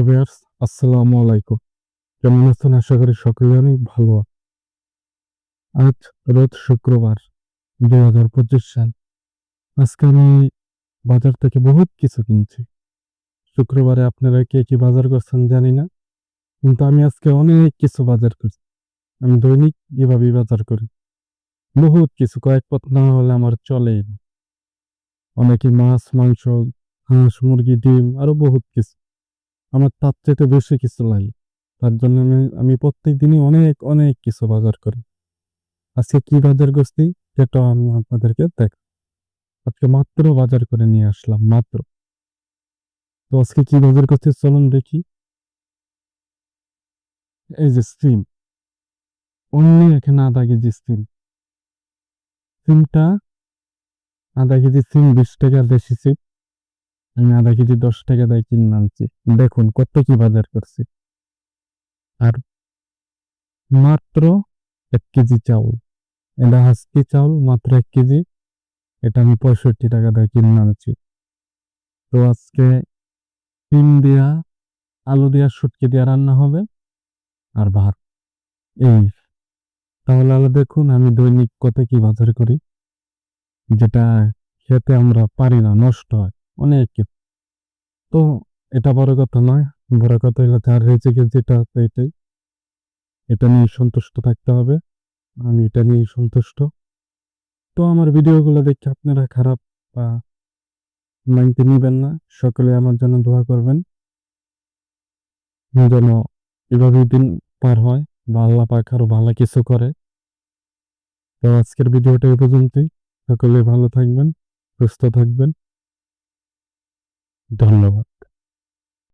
Hello viewers, আসসালামু আলাইকুম। কেমন আছেন? আশা করি সকলে অনেক ভালো আজ রোজ শুক্রবার, দুই হাজার পঁচিশ সাল। আজকে আমি বাজার থেকে বহুত কিছু কিনছি। শুক্রবারে আপনারা কে কি বাজার করছেন জানি না, কিন্তু আমি আজকে অনেক কিছু বাজার করছি। আমি দৈনিক এভাবেই বাজার করি। বহুত কিছু, কয়েক পথ না হলে আমার চলেই অনেকে মাছ, মাংস, হাঁস, মুরগি, ডিম, আরও বহুত কিছু। আমার তার চাইতে বেশি কিছু লাগে তার জন্য আমি আমি প্রত্যেক দিনই অনেক অনেক কিছু বাজার করি। আজকে কি বাজার করছি? সেটা আমি আপনাদেরকে দেখ আজকে মাত্র বাজার করে নিয়ে আসলাম, মাত্র। তো আজকে কি বাজার করছি চলুন দেখি। এই যে সিম। অনলি এখানে আধা কেজি সিম। সিমটা আধা কেজি সিম, বিশ টাকা দেশি সিম। আমি আধা কেজি দশ টাকা দিয়ে কিনে আনছি। দেখুন কত কি বাজার করছি। আর মাত্র এক কেজি চাউল। এটা হাসকি চাউল, মাত্র এক কেজি। এটা আমি পঁয়ষট্টি টাকা দিয়ে কিনে আনছি। তো আজকে ডিম দিয়া, আলু দিয়া, শুটকি দিয়া রান্না হবে। আর ভাত। এই। তাহলে আলো দেখুন আমি দৈনিক কত কি বাজার করি। যেটা খেতে আমরা পারি না, নষ্ট হয়। অনেক। তো এটা বড় কথা নয়, বড় কথা হলো যার রেজেকে যেটা আছে এটাই। এটা নিয়ে সন্তুষ্ট থাকতে হবে, আমি এটা নিয়ে সন্তুষ্ট। তো আমার ভিডিওগুলো দেখে আপনারা খারাপ বা মাইন্ডে নিবেন না, সকলে আমার জন্য দোয়া করবেন। যেন এভাবে দিন পার হয়, বা আল্লাহ আরও ভালো কিছু করে। তো আজকের ভিডিওটা এই পর্যন্তই, সকলে ভালো থাকবেন, সুস্থ থাকবেন। ধন্যবাদ।